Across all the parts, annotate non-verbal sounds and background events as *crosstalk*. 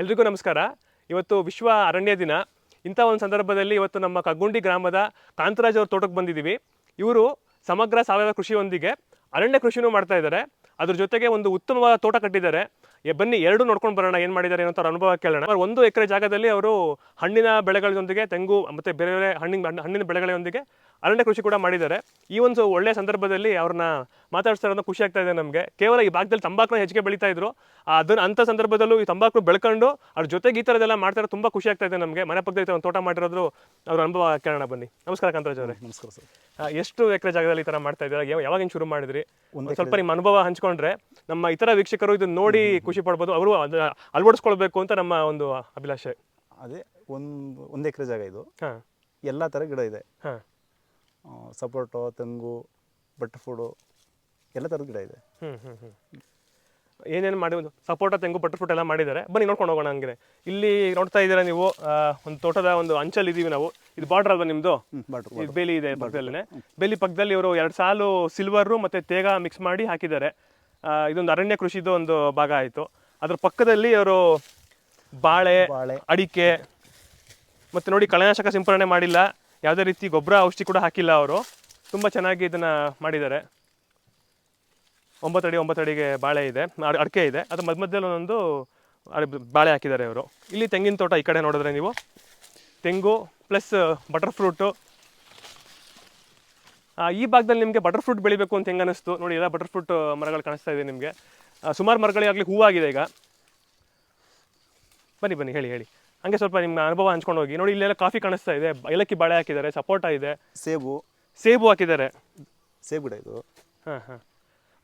ಎಲ್ರಿಗೂ ನಮಸ್ಕಾರ. ಇವತ್ತು ವಿಶ್ವ ಅರಣ್ಯ ದಿನ. ಇಂಥ ಒಂದು ಸಂದರ್ಭದಲ್ಲಿ ಇವತ್ತು ನಮ್ಮ ಕಗ್ಗುಂಡಿ ಗ್ರಾಮದ ಕಾಂತರಾಜ್ ಅವ್ರ ತೋಟಕ್ಕೆ ಬಂದಿದ್ದೀವಿ. ಇವರು ಸಮಗ್ರ ಸಾವಯವ ಕೃಷಿಯೊಂದಿಗೆ ಅರಣ್ಯ ಕೃಷಿನೂ ಮಾಡ್ತಾ ಇದ್ದಾರೆ. ಅದ್ರ ಜೊತೆಗೆ ಒಂದು ಉತ್ತಮವಾದ ತೋಟ ಕಟ್ಟಿದ್ದಾರೆ. ಬನ್ನಿ, ಎರಡು ನೋಡ್ಕೊಂಡು ಬರೋಣ, ಏನು ಮಾಡಿದ್ದಾರೆ ಏನೋ ಅವ್ರ ಅನುಭವ ಕೇಳೋಣ. ಅವ್ರು ಒಂದು ಎಕರೆ ಜಾಗದಲ್ಲಿ ಅವರು ಹಣ್ಣಿನ ಬೆಳೆಗಳೊಂದಿಗೆ, ತೆಂಗು ಮತ್ತು ಬೇರೆ ಬೇರೆ ಹಣ್ಣಿನ ಹಣ್ಣಿನ ಬೆಳೆಗಳೊಂದಿಗೆ ಅರಣ್ಯ ಕೃಷಿ ಕೂಡ ಮಾಡಿದ್ದಾರೆ. ಈ ಒಂದು ಒಳ್ಳೆಯ ಸಂದರ್ಭದಲ್ಲಿ ಅವ್ರನ್ನ ಮಾತಾಡ್ಸ್ತಾ ಇರೋದು ಖುಷಿ ಆಗ್ತಾ ಇದೆ ನಮಗೆ. ಕೇವಲ ಈ ಭಾಗದಲ್ಲಿ ತಂಬಾಕುನ ಹೆಚ್ಚಿಗೆ ಬೆಳೀತಾ ಇದ್ರು. ಅದನ್ನ ಅಂಥ ಸಂದರ್ಭದಲ್ಲೂ ಈ ತಂಬಾಕು ಬೆಳ್ಕೊಂಡು ಅವ್ರ ಜೊತೆಗೆ ಈ ಥರದೆಲ್ಲ ಮಾಡ್ತಾರೆ ತುಂಬ ಖುಷಿ ಆಗ್ತಾ ಇದೆ ನಮಗೆ. ಮನೆ ಪಕ್ಕದಲ್ಲಿ ಒಂದು ತೋಟ ಮಾಡಿರೋದು ಅವ್ರ ಅನುಭವ ಕೇಳೋಣ ಬನ್ನಿ. ನಮಸ್ಕಾರ ಕಾಂತರಾಜ್ ಅವರೇ. ನಮಸ್ಕಾರ ಸರ್. ಎಷ್ಟು ಎಕರೆ ಜಾಗದಲ್ಲಿ ಈ ಥರ ಮಾಡ್ತಾ ಇದ್ದಾರೆ? ಯಾವಾಗ ಶುರು ಮಾಡಿದ್ರಿ? ಒಂದು ಸ್ವಲ್ಪ ನಿಮ್ಮ ಅನುಭವ ಹಂಚ್ಕೊಂಡ್ರೆ ನಮ್ಮ ಇತರ ವೀಕ್ಷಕರು ಇದನ್ನ ನೋಡಿ ಖುಷಿ ಪಡ್ಬೋದು. ಅವರು ಅದು ಅಳವಡಿಸ್ಕೊಳ್ಬೇಕು ಅಂತ ನಮ್ಮ ಒಂದು ಅಭಿಲಾಷೆ. ಅದೇ ಒಂದು ಒಂದು ಎಕರೆ ಜಾಗ ಇದು. ಹಾಂ. ಎಲ್ಲ ಥರ ಗಿಡ ಇದೆ. ಹಾಂ. ಸಪೋಟೊ ತೆಂಗು ಬಟರ್ಫ್ರೂಡು ಎಲ್ಲ ಥರದ ಗಿಡ ಇದೆ. ಏನೇನು ಮಾಡಿ ಒಂದು ಸಪೋಟ ತೆಂಗು ಬಟರ್ ಫ್ರೂಟ್ ಎಲ್ಲ ಮಾಡಿದ್ದಾರೆ. ಬನ್ನಿ ನೋಡ್ಕೊಂಡು ಹೋಗೋಣ ಹಂಗೆ. ಇಲ್ಲಿ ನೋಡ್ತಾ ಇದ್ದೀರಾ ನೀವು ಒಂದು ತೋಟದ ಒಂದು ಅಂಚಲ್ಲಿ ಇದ್ದೀವಿ ನಾವು. ಇದು ಬಾರ್ಡರ್ ಅಲ್ವಾ ನಿಮ್ಮದು ಇದು ಬೇಲಿ ಇದೆ ಪಕ್ಕದಲ್ಲೇ ಬೇಲಿ ಪಕ್ಕದಲ್ಲಿ ಇವರು ಎರಡು ಸಾಲು ಸಿಲ್ವರು ಮತ್ತೆ ತೇಗ ಮಿಕ್ಸ್ ಮಾಡಿ ಹಾಕಿದ್ದಾರೆ. ಇದೊಂದು ಅರಣ್ಯ ಕೃಷಿದು ಒಂದು ಭಾಗ ಆಯಿತು. ಅದ್ರ ಪಕ್ಕದಲ್ಲಿ ಅವರು ಬಾಳೆ ಬಾಳೆ. ಅಡಿಕೆ ಮತ್ತೆ ನೋಡಿ ಕಳೆನಾಶಕ ಸಿಂಪರಣೆ ಮಾಡಿಲ್ಲ. ಯಾವುದೇ ರೀತಿ ಗೊಬ್ಬರ ಔಷಧಿ ಕೂಡ ಹಾಕಿಲ್ಲ ಅವರು. ತುಂಬ ಚೆನ್ನಾಗಿ ಇದನ್ನು ಮಾಡಿದ್ದಾರೆ. ಒಂಬತ್ತು ಅಡಿ ಒಂಬತ್ತು ಅಡಿಗೆ ಬಾಳೆ ಇದೆ. ಅಡಕೆ ಇದೆ. ಅದು ಮಧ್ಯ ಮಧ್ಯದಲ್ಲಿ ಒಂದೊಂದು ಬಾಳೆ ಹಾಕಿದ್ದಾರೆ ಅವರು. ಇಲ್ಲಿ ತೆಂಗಿನ ತೋಟ ಈ ಕಡೆ ನೋಡಿದ್ರೆ ನೀವು. ತೆಂಗು ಪ್ಲಸ್ ಬಟರ್ ಫ್ರೂಟು ಈ ಭಾಗದಲ್ಲಿ ನಿಮಗೆ ಬಟರ್ ಫ್ರೂಟ್ ಬೆಳಿಬೇಕು ಅಂತ ಹೆಂಗೆ ಅನ್ನಿಸ್ತು ನೋಡಿ, ಎಲ್ಲ ಬಟರ್ ಫ್ರೂಟ್ ಮರಗಳು ಕಾಣಿಸ್ತಾ ಇದೆ ನಿಮಗೆ. ಸುಮಾರು ಮರಗಳಿಗಾಗಲಿ ಹೂವಾಗಿದೆ ಈಗ. ಬನ್ನಿ ಬನ್ನಿ, ಹೇಳಿ ಹೇಳಿ. ಹಂಗೆ ಸ್ವಲ್ಪ ನಿಮ್ಮ ಅನುಭವ ಹಂಚ್ಕೊಂಡು ಹೋಗಿ. ನೋಡಿ ಇಲ್ಲೆಲ್ಲ ಕಾಫಿ ಕಾಣಿಸ್ತಾ ಇದೆ. ಏಲಕ್ಕಿ ಬಾಳೆ ಹಾಕಿದ್ದಾರೆ ಸಪೋಟ ಇದೆ. ಸೇಬು. ಸೇಬು ಹಾಕಿದ್ದಾರೆ. ಸೇಬು ಗಿಡ ಇದು. ಹಾಂ ಹಾಂ.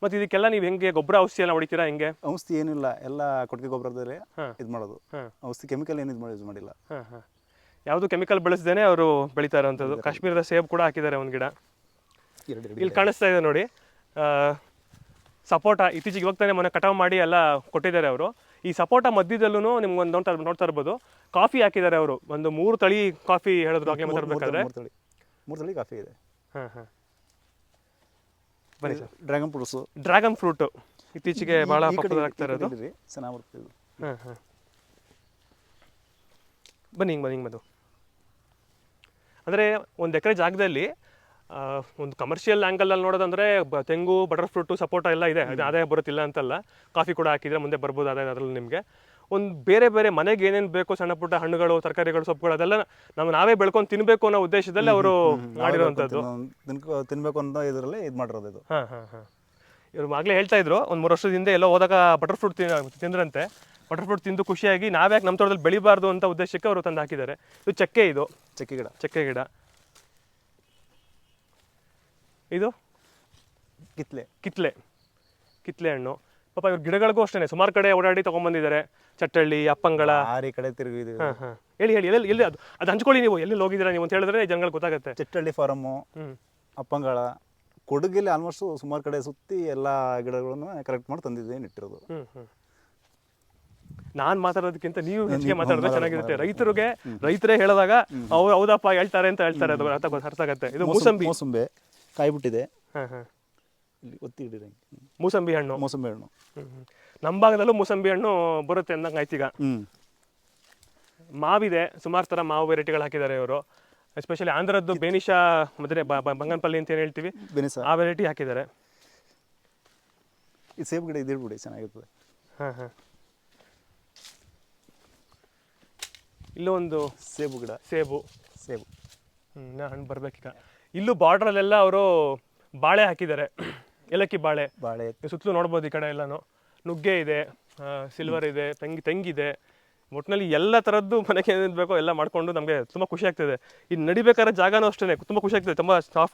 ಮತ್ತು ಇದಕ್ಕೆಲ್ಲ ನೀವು ಹೆಂಗೆ ಗೊಬ್ಬರ ಔಷಧಿ ಎಲ್ಲ ಹೊಡಿತೀರಾ ಹೆಂಗೆ? ಔಷಧಿ ಏನಿಲ್ಲ ಎಲ್ಲ ಕೊಟ್ಟಿಗೆ ಗೊಬ್ಬರದಲ್ಲೇ ಹಾ. ಇದು ಮಾಡೋದು. ಹಾಂ. ಔಷಧಿ ಕೆಮಿಕಲ್ ಏನು ಇದು ಮಾಡಿ ಯೂಸ್ ಮಾಡಿಲ್ಲ. ಹಾಂ ಹಾಂ. ಯಾವುದು ಕೆಮಿಕಲ್ ಬಳಸದೇನೆ ಅವರು ಬೆಳೀತಾ ಇರೋವಂಥದ್ದು ಕಾಶ್ಮೀರದ ಸೇಬು ಕೂಡ ಹಾಕಿದ್ದಾರೆ ಒಂದು ಗಿಡ. ಎರಡು ಇಲ್ಲಿ ಕಾಣಿಸ್ತಾ ಇದೆ ನೋಡಿ. ಸಪೋಟ ಇತ್ತೀಚೆಗೆ ಇವಾಗ ತಾನೇ ಮೊನ್ನೆ ಕಟಾವು ಮಾಡಿ ಎಲ್ಲ ಕೊಟ್ಟಿದ್ದಾರೆ ಅವರು. ಈ ಸಪೋಟ ಮಧ್ಯದಲ್ಲೂ ನಿಮ್ಗೆ ಒಂದು ನೋಡ್ತಾ ನೋಡ್ತಾ ಇರ್ಬೋದು. ಕಾಫಿ ಹಾಕಿದ್ದಾರೆ ಅವರು. ಒಂದು ಮೂರು ತಳಿ ಕಾಫಿ ಹೇಳಿದ್ರು ಹಾಗೆ ಮಾತಾಡ್ಬೇಕಾದ್ರೆ ಮೂರು ತಳಿ. ಕಾಫಿ ಇದೆ. ಹಾಂ ಹಾಂ. ಬನ್ನಿ sir. Dragon fruits. Dragon fruit. ಇತ್ತೀಚೆಗೆ ಭಾಳ ಪಾಪುಲರ್ ಆಗ್ತಾ ಇರೋದು. ಚೆನ್ನಾಗಿ ಬರ್ತದೆ ಇದು. ಹಾಂ ಹಾಂ. ಬನ್ನಿ ಹಿಂಗೆ ಬನ್ನಿ ಹಿಂಗೆ ಬಂದು. ಅಂದರೆ ಒಂದು ಎಕರೆ ಜಾಗದಲ್ಲಿ ಒಂದು ಕಮರ್ಷಿಯಲ್ ಆ್ಯಂಗಲಲ್ಲಿ ನೋಡೋದಂದ್ರೆ ಬ- ತೆಂಗು ಬಟರ್ ಫ್ರೂಟು ಸಪೋಟ ಎಲ್ಲ ಇದೆ. ಅದು ಆದಾಯ ಬರುತ್ತಿಲ್ಲ ಅಂತಲ್ಲ. ಕಾಫಿ ಕೂಡ ಹಾಕಿದ್ರೆ ಮುಂದೆ ಬರ್ಬೋದು ಆದಾಯ ಅದರಲ್ಲಿ ನಿಮಗೆ. ಒಂದು ಬೇರೆ ಬೇರೆ ಮನೆಗೆ ಏನೇನು ಬೇಕು ಸಣ್ಣ ಪುಟ್ಟ ಹಣ್ಣುಗಳು ತರಕಾರಿಗಳು ಸೊಪ್ಪುಗಳು ಅದೆಲ್ಲ ನಾವು ನಾವೇ ಬೆಳ್ಕೊಂಡು ತಿನ್ನಬೇಕು ಅನ್ನೋ ಉದ್ದೇಶದಲ್ಲಿ ಅವರು ಮಾಡಿರುವಂಥದ್ದು ತಿನ್ಬೇಕು ಅಂತ ಇದರಲ್ಲಿ ಇದು ಮಾಡಿರೋದು ಇದು. ಹಾಂ ಹಾಂ ಹಾಂ. ಇವ್ರು ಆಗಲೇ ಹೇಳ್ತಾ ಇದ್ರು ಒಂದು ಮೂರು ವರ್ಷದ ಹಿಂದೆ ಎಲ್ಲೋ ಹೋದಾಗ ಬಟರ್ ಫ್ರೂಟ್ ತಿಂದ್ರಂತೆ. ಬಟರ್ ಫ್ರೂಟ್ ತಿಂದು ಖುಷಿಯಾಗಿ ನಾವ್ಯಾಕೆ ನಮ್ಮ ತೋಟದಲ್ಲಿ ಬೆಳಿಬಾರ್ದು ಅಂತ ಉದ್ದೇಶಕ್ಕೆ ಅವರು ತಂದು ಹಾಕಿದ್ದಾರೆ. ಇದು ಚಕ್ಕೆ ಇದು. ಚಕ್ಕೆ ಗಿಡ. ಚಕ್ಕೆ ಗಿಡ. ಇದು? ಕಿತ್ಲೆ ಕಿತ್ಲೆ ಕಿತ್ಲೆ ಹಣ್ಣು. ಪಾಪ ಇವ್ರ ಗಿಡಗಳಿಗೂ ಅಷ್ಟೇ ಸುಮಾರು ಕಡೆ ಓಡಾಡಿ ತೊಗೊಂಬಂದಿದ್ದಾರೆ. ಚಟ್ಟಳ್ಳಿ ಅಪ್ಪಂಗಳ. ಆರಿ ಕಡೆ ತಿರುಗಿದ್ದೀವಿ ಹಾಂ ಹಾಂ. ಹೇಳಿ ಹೇಳಿ ಎಲ್ಲಿ ಎಲ್ಲಿ ಅದು? ಅದು ಹಂಚ್ಕೊಳ್ಳಿ ನೀವು. ಎಲ್ಲಿ ಹೋಗಿದ್ದೀರಾ ನೀವು ಅಂತ ಹೇಳಿದ್ರೆ ಜನಗಳಿಗೆ ಗೊತ್ತಾಗುತ್ತೆ. ಚಟ್ಟಳ್ಳಿ ಫಾರಮ್ಮು ಅಪ್ಪಂಗಳ. ಕೊಡಗಿಲ್ಲಿ ಆಲ್ಮೋಸ್ಟ್ ಸುಮಾರು ಕಡೆ ಸುತ್ತಿ ಎಲ್ಲ ಗಿಡಗಳನ್ನು ಕರೆಕ್ಟ್ ಮಾಡಿ ತಂದಿದ್ದೆ ಇಟ್ಟಿರೋದು. ನಾನು ಮಾತಾಡೋದಕ್ಕಿಂತ ನೀವು ಹೆಚ್ಚಿಗೆ ಮಾತಾಡಿದ್ರೆ ಚೆನ್ನಾಗಿರುತ್ತೆ. ರೈತರಿಗೆ ರೈತರೇ ಹೇಳಿದಾಗ ಅವ್ರು ಹೌದಪ್ಪ ಹೇಳ್ತಾರೆ ಅಂತ ಹೇಳ್ತಾರೆ ಅದು ಅರ್ಥ ಅರ್ಥ ಆಗುತ್ತೆ. ಇದು ಮೂಸಂಬಿ. ಮೋಸಂಬೆ. ಕಾಯಿ ಬಿಟ್ಟಿದೆ ಹಾಂ ಹಾ. ಇಲ್ಲಿ ಒತ್ತಿ ಹಿಡಿರಿ ಮೂಸಂಬಿ ಹಣ್ಣು. ಮೂಸಂಬಿ ಹಣ್ಣು. ಹ್ಮ್. ನಮ್ಮ ಭಾಗದಲ್ಲೂ ಮೂಸಂಬಿ ಹಣ್ಣು ಬರುತ್ತೆ ಅಂದಂಗೆ ಆಯ್ತೀಗ ಹ್ಞೂ ಮಾವಿದೆ ಸುಮಾರು ಥರ ಮಾವು ವೆರೈಟಿಗಳು ಹಾಕಿದ್ದಾರೆ ಇವರು. ಎಸ್ಪೆಷಲಿ ಆಂಧ್ರದ್ದು ಬೇನಿಶಾ ಮತ್ತೆ ಬ- ಬ- ಬಂಗನಪಲ್ಲಿ ಅಂತ ಏನು ಹೇಳ್ತೀವಿ ಬೇನಿಸ ಆ ವೆರೈಟಿ ಹಾಕಿದ್ದಾರೆ ಈ ಸೇಬು ಗಿಡ ಇದಿರ್ಬಿಡಿ ಚೆನ್ನಾಗಿರ್ತದೆ. ಹಾಂ ಹಾಂ. ಇಲ್ಲೂ ಒಂದು ಸೇಬು ಗಿಡ. ಸೇಬು. ಸೇಬು. ಹ್ಞೂ ಇನ್ನ ಹಣ್ಣು ಬರ್ಬೇಕೀಗ. ಇಲ್ಲೂ ಬಾರ್ಡ್ರಲ್ಲೆಲ್ಲ ಅವರು ಬಾಳೆ ಹಾಕಿದ್ದಾರೆ. ಏಲಕ್ಕಿ ಬಾಳೆ. ಬಾಳೆ. ಸುತ್ತಲೂ ನೋಡ್ಬೋದು ಈ ಕಡೆ ಎಲ್ಲಾನು. ನುಗ್ಗೆ ಇದೆ ಸಿಲ್ವರ್ ಇದೆ ತೆಂಗಿ ತೆಂಗಿದೆ. ಒಟ್ಟಿನಲ್ಲಿ ಎಲ್ಲ ಥರದ್ದು ಮನೆಗೆ ಏನೇನು ಬೇಕೋ ಎಲ್ಲ ಮಾಡ್ಕೊಂಡು ನಮಗೆ ತುಂಬ ಖುಷಿ ಆಗ್ತಿದೆ. ಇದು ನಡಿಬೇಕಾದ್ರೆ ಜಾಗನೂ ಅಷ್ಟೇ ತುಂಬ ಖುಷಿ ಆಗ್ತದೆ. ತುಂಬ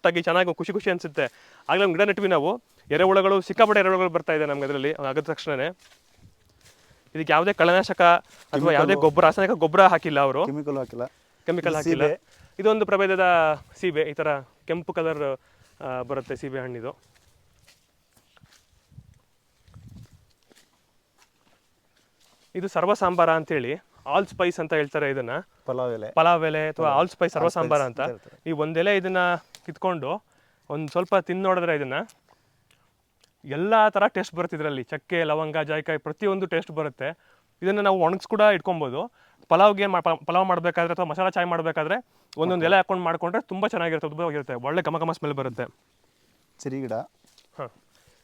ಆಗಿ ಚೆನ್ನಾಗಿ ಖುಷಿ ಖುಷಿ ಅನಿಸುತ್ತೆ. ಆಗಲೇ ಒಂದು ಗಿಡ ನೆಟ್ವಿ ನಾವು. ಎರೆಹುಳಗಳು ಸಿಕ್ಕಾಪಟ್ಟೆ ಎರೆಹುಳಗಳು ಬರ್ತಾ ಇದೆ ನಮ್ಗೆ ಅದರಲ್ಲಿ. ಆಗದ ತಕ್ಷಣನೇ. ಇದಕ್ಕೆ ಯಾವುದೇ ಕಳೆನಾಶಕ ಅಥವಾ ಯಾವುದೇ ಗೊಬ್ಬರ ರಾಸಾಯನಿಕ ಗೊಬ್ಬರ ಹಾಕಿಲ್ಲ ಅವರು. ಕೆಮಿಕಲ್ ಹಾಕಿಲ್ಲ. ಕೆಮಿಕಲ್ ಹಾಕಿಲ್ಲ. ಇದೊಂದು ಪ್ರಭೇದದ ಸೀಬೆ ಈ ಥರ ಕೆಂಪು ಕಲರ್ ಬರುತ್ತೆ ಸೀಬೆ ಹಣ್ಣಿದು. ಇದು ಸರ್ವ ಸಾಂಬಾರ ಅಂತೇಳಿ ಆಲ್ ಸ್ಪೈಸ್ ಅಂತ ಹೇಳ್ತಾರೆ ಇದನ್ನ. ಪಲಾವ್ ಎಲೆ. ಪಲಾವ್ ಎಲೆ ಅಥವಾ ಆಲ್ ಸ್ಪೈಸ್ ಸರ್ವ ಸಾಂಬಾರ ಅಂತ. ಅಂತ ಈ ಒಂದೆಲೆ ಇದನ್ನ ಕಿತ್ಕೊಂಡು ಒಂದು ಸ್ವಲ್ಪ ತಿಂದು ನೋಡಿದ್ರೆ ಇದನ್ನ ಎಲ್ಲ ಥರ ಟೇಸ್ಟ್ ಬರುತ್ತೆ ಇದರಲ್ಲಿ. ಚಕ್ಕೆ ಲವಂಗ ಜಾಯಿಕಾಯಿ ಪ್ರತಿಯೊಂದು ಟೇಸ್ಟ್ ಬರುತ್ತೆ. ಇದನ್ನ ನಾವು ಒಣಗಿಸ್ ಕೂಡ ಇಟ್ಕೊಬೋದು. ಪಲಾವ್ಗೆ ಗೆ ಪ- ಪಲಾವ್ ಮಾಡಬೇಕಾದ್ರೆ ಅಥವಾ ಮಸಾಲ ಚಾಯ್ ಮಾಡಬೇಕಾದ್ರೆ ಒಂದೊಂದು ಎಲೆ ಹಾಕೊಂಡು ಮಾಡ್ಕೊಂಡ್ರೆ ತುಂಬ ಚೆನ್ನಾಗಿರುತ್ತೆ ಅದ್ಭುತವಾಗಿರುತ್ತೆ ಒಳ್ಳೆ ಘಮ ಘಮ ಸ್ಮೆಲ್ ಬರುತ್ತೆ. ಸಿರಿ ಗಿಡ. ಹಾಂ.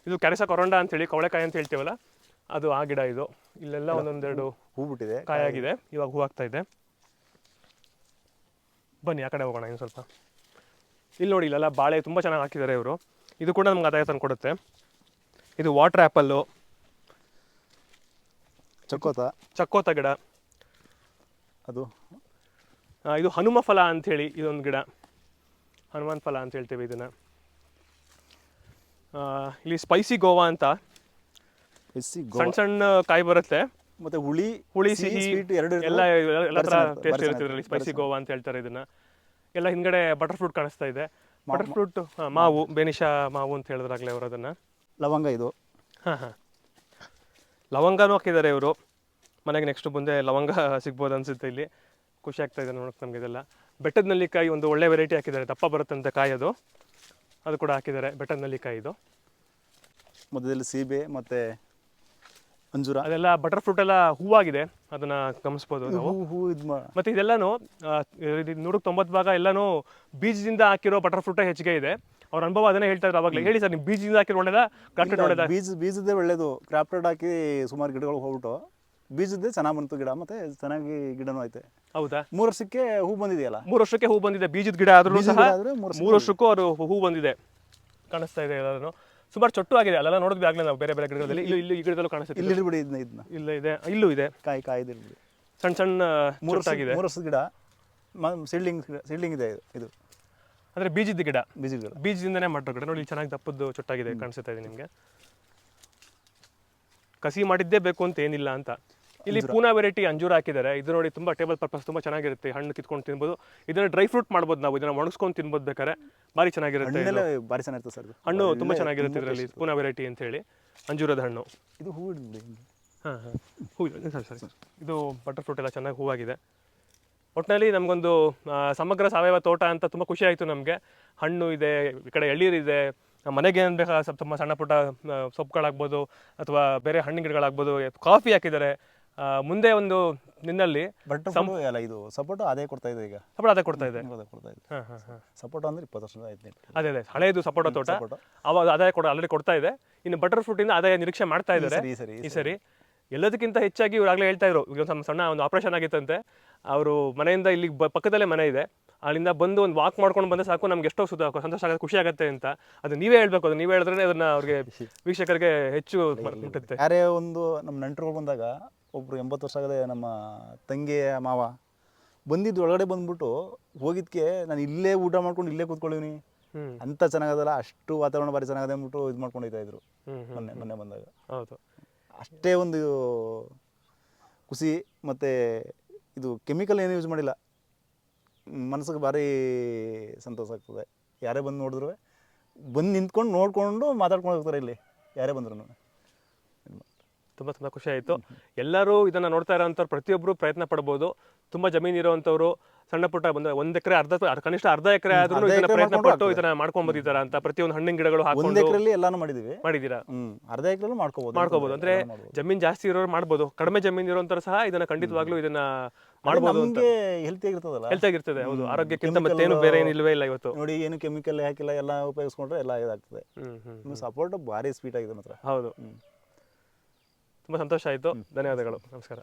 ಇದು ಕ್ಯಾರಿಸ ಕೊರಂಡ ಅಂತೇಳಿ ಕವಳೆಕಾಯಿ ಅಂತ ಹೇಳ್ತೀವಲ್ಲ ಅದು ಆ ಗಿಡ ಇದು. ಇಲ್ಲೆಲ್ಲ ಒಂದೊಂದೆರಡು ಹೂ ಬಿಟ್ಟಿದೆ. ಕಾಯಾಗಿದೆ ಇವಾಗ ಹೂ ಆಗ್ತಾ ಇದೆ. ಬನ್ನಿ ಆ ಕಡೆ ಹೋಗೋಣ ಇನ್ನು ಸ್ವಲ್ಪ. ಇಲ್ಲಿ ನೋಡಿ ಇಲ್ಲೆಲ್ಲ ಬಾಳೆ ತುಂಬ ಚೆನ್ನಾಗಿ ಹಾಕಿದ್ದಾರೆ ಇವರು. ಇದು ಕೂಡ ನಮ್ಗೆ ಆದಾಯ ತಂದು ಕೊಡುತ್ತೆ ಇದು ವಾಟರ್ ಆ್ಯಪಲ್ಲು ಚಕ್ಕೋತ. ಚಕ್ಕೋತ ಗಿಡ. ಅದು. ಇದು ಹನುಮ ಫಲ ಅಂಥೇಳಿ ಇದೊಂದು ಗಿಡ. ಹನುಮಾನ್ ಫಲ ಅಂತ ಹೇಳ್ತೇವೆ ಇದನ್ನು. ಇಲ್ಲಿ ಸ್ಪೈಸಿ ಗೋವಾ ಅಂತ. ಸಣ್ಣ ಸಣ್ಣ ಕಾಯಿ ಬರುತ್ತೆ. ಮತ್ತೆ ಹುಳಿ ಹುಳಿ ಸಿಹಿ ಎರಡು. ಎಲ್ಲ ಎಲ್ಲ ಥರ ಟೇಸ್ಟ್ ಇರುತ್ತೆ ಇದರಲ್ಲಿ ಸ್ಪೈಸಿ ಗೋವಾ ಅಂತ ಹೇಳ್ತಾರೆ ಇದನ್ನ. ಎಲ್ಲ ಹಿಂದ್ಗಡೆ ಬಟರ್ ಫ್ರೂಟ್ ಕಾಣಿಸ್ತಾ ಇದೆ. ಬಟರ್ ಫ್ರೂಟ್ ಮಾವು ಬೆನಿಷಾ ಮಾವು ಅಂತ ಹೇಳಿದ್ರಾಗಲೇ ಅವರು ಅದನ್ನ. ಲವಂಗ ಇದು. ಹಾ ಹಾ. ಲವಂಗನೂ ಹಾಕಿದ್ದಾರೆ ಇವರು. ಮನೆಗೆ ನೆಕ್ಸ್ಟ್ ಮುಂದೆ ಲವಂಗ *laughs* ಸಿಗ್ಬೋದು ಅನಿಸುತ್ತೆ ಇಲ್ಲಿ. ಖುಷಿ ಆಗ್ತಾ ಇದೆ ನೋಡೋಕೆ ನಮಗೆ ಇದೆಲ್ಲ. ಬೆಟ್ಟದ ನಲ್ಲಿಕಾಯಿ ಒಂದು ಒಳ್ಳೆ ವೆರೈಟಿ ಹಾಕಿದ್ದಾರೆ. ದಪ್ಪ ಬರುತ್ತಂತೆ ಕಾಯಿ ಅದು. ಅದು ಕೂಡ ಹಾಕಿದ್ದಾರೆ ಬೆಟ್ಟದ ನಲ್ಲಿಕಾಯಿ ಇದು. ಮಧ್ಯದಲ್ಲಿ ಸೀಬೆ ಮತ್ತೆ ಅಂಜೂರ. ಅದೆಲ್ಲ ಬಟರ್ ಫ್ರೂಟ್ ಎಲ್ಲ ಹೂವಾಗಿದೆ. ಅದನ್ನ ಗಮನಿಸ್ಬೋದು ನಾವು. ಹೂ ಇದು ಮತ್ತೆ ಇದೆಲ್ಲಾನು ನೂರಕ್ಕೆ ತೊಂಬತ್ತು ಭಾಗ ಎಲ್ಲಾನು ಬೀಜದಿಂದ ಹಾಕಿರೋ ಬಟರ್ ಫ್ರೂಟ್ ಹೆಚ್ಚಿಗೆ ಇದೆ. ಅವ್ರ ಅನುಭವ ಅದನ್ನೇ ಹೇಳ್ತಾ ಇದ್ರು ಅವಾಗಲೇ. ಹೇಳಿ ಸರ್ ನೀವು ಬೀಜದಿಂದ ಹಾಕಿರೋ ಒಳ್ಳೇದಾ? ಕಟ್ಟೆಡ್ ಒಳ್ಳೇದಾ? ಬೀಜ ಬೀಜದೇ ಒಳ್ಳೇದು. ಕ್ರಾಪ್ಟೆಡ್ ಹಾಕಿ ಸುಮಾರು ಗಿಡಗಳು ಹೋಗ್ಬಿಟ್ಟು ಬೀಜದ್ದೇ ಚೆನ್ನಾಗಿ ಬಂತು ಗಿಡ ಮತ್ತೆ ಚೆನ್ನಾಗಿ ಗಿಡನೂ ಐತೆ. ಹೌದಾ? ಮೂರು ವರ್ಷಕ್ಕೆ ಹೂ ಬಂದಿದೆಯಲ್ಲ? ಮೂರು ವರ್ಷಕ್ಕೆ ಹೂ ಬಂದಿದೆ. ಬೀಜದ ಗಿಡ ಆದ್ರೂ ಸಹ ಮೂರು ವರ್ಷಕ್ಕೂ ಅದು ಹೂ ಬಂದಿದೆ. ಕಾಣಿಸ್ತಾ ಇದೆ ಎಲ್ಲಾನು ಸುಮಾರು ಚೊಟ್ಟು ಆಗಿದೆ. ಅಲ್ಲೆಲ್ಲ ನೋಡಿದ್ವಿ ಆಗ್ಲೇ ನಾವು ಬೇರೆ ಬೇರೆ ಗಿಡಗಳಲ್ಲಿ. ಇಲ್ಲಿ ಇಲ್ಲಿ ಈ ಗಿಡದಲ್ಲೂ ಕಾಣಿಸುತ್ತೆ. ಇಲ್ಲಿ ಬಿಡಿ ಇದನ್ನ ಇದನ್ನ. ಇಲ್ಲ ಇದೆ. ಇಲ್ಲೂ ಇದೆ. ಕಾಯಿ ಕಾಯಿ ಬಿಡಿ. ಸಣ್ಣ ಸಣ್ಣ ಮೂರು ಆಗಿದೆ ಮೂರು ವರ್ಷದ ಗಿಡ ಸಿಡ್ಲಿಂಗ್ ಸಿಡ್ಲಿಂಗ್ ಇದೆ ಇದು ಇದು. ಅಂದ್ರೆ ಬೀಜದ ಗಿಡ. ಬೀಜದ ಗಿಡ. ಬೀಜದಿಂದನೇ ಮಾಡಿರೋ ಗಿಡ. ನೋಡಿ ಚೆನ್ನಾಗಿ ದಪ್ಪದ್ದು ಚೊಟ್ಟಾಗಿದೆ ಕಾಣಿಸ್ತಾ ಇದೆ ನಿಮಗೆ. ಕಸಿ ಮಾಡಿದ್ದೇ ಬೇಕು ಅಂತ ಏನಿಲ್ಲ ಅಂತ. ಇಲ್ಲಿ ಪೂನಾ ವೆರೈಟಿ ಅಂಜೂರ ಹಾಕಿದ್ದಾರೆ. ಇದು ನೋಡಿ ತುಂಬಾ ಟೇಬಲ್ ಪರ್ಪಸ್ ತುಂಬಾ ಚೆನ್ನಾಗಿರುತ್ತೆ. ಹಣ್ಣು ಕಿತ್ಕೊಂಡು ತಿನ್ಬೋದು. ಇದನ್ನ ಡ್ರೈ ಫ್ರೂಟ್ ಮಾಡ್ಬೋದು ನಾವು. ಇದನ್ನ ಒಣಗಿಸ್ಕೊಂಡು ತಿನ್ಬೋದು ಬೇಕಾದ್ರೆ ಭಾರಿ ಚೆನ್ನಾಗಿರುತ್ತೆ ಬಾರಿ ಭಾರಿ ಚೆನ್ನಾಗಿರ್ತದೆ ಸರ್ ಹಣ್ಣು ತುಂಬಾ ಚೆನ್ನಾಗಿರುತ್ತೆ ಇದರಲ್ಲಿ ಪೂನಾ ವೆರೈಟಿ ಅಂತ ಹೇಳಿ. ಅಂಜೂರದ ಹಣ್ಣು. ಇದು ಹೂ ಹಾಂ ಹಾಂ. ಸರಿ ಸರಿ ಇದು ಬಟರ್ ಫ್ರೂಟ್ ಎಲ್ಲ ಚೆನ್ನಾಗಿ ಹೂವಾಗಿದೆ. ಒಟ್ಟಿನಲ್ಲಿ ನಮಗೊಂದು ಸಮಗ್ರ ಸಾವಯವ ತೋಟ ಅಂತ ತುಂಬ ಖುಷಿ ಆಯಿತು ನಮಗೆ. ಹಣ್ಣು ಇದೆ ಈ ಕಡೆ ಎಳ್ಳೀರಿದೆ ಇದೆ. ಮನೆಗೆ ಏನು ಬೇಕಾ ಸ್ವಲ್ಪ ತುಂಬ ಸಣ್ಣ ಪುಟ್ಟ ಸೊಪ್ಪುಗಳಾಗ್ಬೋದು ಅಥವಾ ಬೇರೆ ಹಣ್ಣಿನ ಗಿಡಗಳಾಗ್ಬೋದು ಕಾಫಿ ಹಾಕಿದ್ದಾರೆ. ಮುಂದೆ ಒಂದು ನಿನ್ನಲ್ಲಿ ಬಟರ್ ಅಲ್ಲ ಇದು ಸಪೋರ್ಟ್ ಅದೇ ಕೊಡ್ತಾ ಇದೆ ಈಗ. ಸಪೋರ್ಟ್ ಅದೇ ಕೊಡ್ತಾ ಇದೆ. ಅದೇ ಕೊಡ್ತಾ ಇದೆ. ಹಾಂ ಹಾಂ ಹಾಂ. ಸಪೋರ್ಟ್ ಅಂದ್ರೆ ಇಪ್ಪತ್ತು ವರ್ಷದ ಆಯ್ತು ಅದೇ ಅದೇ. ಹಳೆಯದು ಸಪೋಟ ತೋಟ. ಅವಾಗ ಆದಾಯ ಕೊಡ ಆಲ್ರೆಡಿ ಕೊಡ್ತಾ ಇದೆ. ಇನ್ನು ಬಟರ್ ಇಂದ ಆದಾಯ ನಿರೀಕ್ಷೆ ಮಾಡ್ತಾ ಇದ್ದಾರೆ. ಸರಿ ಸರಿ ಈ ಸರಿ. ಎಲ್ಲದಕ್ಕಿಂತ ಹೆಚ್ಚಾಗಿ ಇವ್ರು ಆಗ್ಲೇ ಹೇಳ್ತಾ ಇದ್ರು. ಈಗ ಒಂದು ಸಣ್ಣ ಒಂದು ಆಪರೇಷನ್ ಆಗಿತ್ತಂತೆ. ಅವರು ಮನೆಯಿಂದ ಇಲ್ಲಿ ಪಕ್ಕದಲ್ಲೇ ಮನೆ ಇದೆ. ಅಲ್ಲಿಂದ ಬಂದು ಒಂದು ವಾಕ್ ಮಾಡ್ಕೊಂಡು ಬಂದ್ರೆ ಸಾಕು ನಮ್ಗೆ ಎಷ್ಟೋ ಸುದ ಸಂತೋಷ ಆಗುತ್ತೆ ಖುಷಿ ಆಗುತ್ತೆ ಅಂತ. ಅದು ನೀವೇ ಹೇಳ್ಬೇಕು. ಅದು ನೀವೇ ಹೇಳಿದ್ರೆ ಅದನ್ನ ಅವ್ರಿಗೆ *laughs* ವೀಕ್ಷಕರಿಗೆ ಹೆಚ್ಚು ಮುಟ್ಟುತ್ತೆ ಯಾರೇ ಒಂದು ನಮ್ಮ ನೆಂಟರು ಬಂದಾಗ ಒಬ್ರು ಎಂಬತ್ತು ವರ್ಷ ಆಗದೆ ನಮ್ಮ ತಂಗಿಯ ಮಾವ ಬಂದಿದ್ದು ಒಳಗಡೆ ಬಂದ್ಬಿಟ್ಟು ಹೋಗಿದ್ಕೆ ನಾನು ಇಲ್ಲೇ ಊಟ ಮಾಡ್ಕೊಂಡು ಇಲ್ಲೇ ಕೂತ್ಕೊಳ್ಳೀನಿ ಅಂತ ಚೆನ್ನಾಗದಲ್ಲ ಅಷ್ಟು ವಾತಾವರಣ ಭಾರಿ ಚೆನ್ನಾಗದೆ ಅಂದ್ಬಿಟ್ಟು ಇದು ಮಾಡ್ಕೊಂಡು ಹೋಗ್ತಾ ಇದ್ರು ಮೊನ್ನೆ ಮೊನ್ನೆ ಬಂದಾಗ. ಹೌದು. ಅಷ್ಟೇ ಒಂದು ಖುಷಿ ಮತ್ತು ಇದು ಕೆಮಿಕಲ್ ಏನು ಯೂಸ್ ಮಾಡಿಲ್ಲ. ಮನಸ್ಸಿಗೆ ಭಾರಿ ಸಂತೋಷ ಆಗ್ತದೆ. ಯಾರೇ ಬಂದು ನೋಡಿದ್ರು ಬಂದು ನಿಂತ್ಕೊಂಡು ನೋಡಿಕೊಂಡು ಮಾತಾಡ್ಕೊಂಡು ಹೋಗ್ತಾರೆ ಇಲ್ಲಿ. ಯಾರೇ ಬಂದ್ರು ತುಂಬ ತುಂಬ ಖುಷಿ ಆಯಿತು. ಎಲ್ಲರೂ ಇದನ್ನ ನೋಡ್ತಾ ಇರೋಂಥವ್ರು ಪ್ರತಿಯೊಬ್ಬರು ಪ್ರಯತ್ನ ಪಡ್ಬೋದು. ತುಂಬ ಜಮೀನು ಇರೋವಂಥವ್ರು ಸಣ್ಣ ಪುಟ್ಟ ಬಂದ ಒಂದ್ ಎಕರೆ ಅರ್ಧ ಕನಿಷ್ಠ ಅರ್ಧ ಎಕರೆ ಆದ್ರೂ ಇದನ್ನ ಪ್ರಯತ್ನ ಪಟ್ಟು ಇದನ್ನ ಮಾಡ್ಕೊಂಡ್ ಬಂದಿದ್ದಾರೆ ಅಂತ ಪ್ರತಿಯೊಂದು ಹಣ್ಣಿನ ಗಿಡಗಳು ಒಂದ್ ಹಾಕೊಂಡು ಎಕರೆಲ್ಲಿ ಎಲ್ಲಾನು ಮಾಡಿದೀವಿ. ಮಾಡಿದೀರಾ? ಅರ್ಧ ಎಕರೆಲ್ಲೂ ಮಾಡ್ಕೋಬೋದು. ಮಾಡ್ಕೋಬಹುದು ಅಂದ್ರೆ ಜಮೀನ್ ಜಾಸ್ತಿ ಇರೋರು ಮಾಡ್ಬೋದು. ಕಡಿಮೆ ಜಮೀನ್ ಇರೋಂತರ ಸಹ ಇದನ್ನ ಖಂಡಿತವಾಗ್ಲೂ ಇದನ್ನ ಮಾಡ್ಬೋದು ಅಂತ. ಹೆಲ್ತಿ ಆಗಿರ್ತದಲ್ಲ? ಹೆಲ್ತ್ ಆಗಿರ್ತದೆ ಹೌದು. ಆರೋಗ್ಯಕ್ಕಿಂತ ಮತ್ತೆ ಏನು ಬೇರೆ ಏನಿಲ್ವೇ ಇಲ್ಲ ಇವತ್ತು. ನೋಡಿ ಏನು ಕೆಮಿಕಲ್ ಹಾಕಿಲ್ಲ ಎಲ್ಲ ಉಪಯೋಗಿಸ್ಕೊಂಡ್ರೆ ಎಲ್ಲ ಇದಾಗ್ತದೆ. ಸಪೋರ್ಟ್ ಭಾರಿ ಸ್ವೀಟ್ ಆಗಿದೆ ಮಾತ್ರ. ಹೌದು. ತುಂಬಾ ಸಂತೋಷ ಆಯಿತು. ಧನ್ಯವಾದಗಳು. ನಮಸ್ಕಾರ.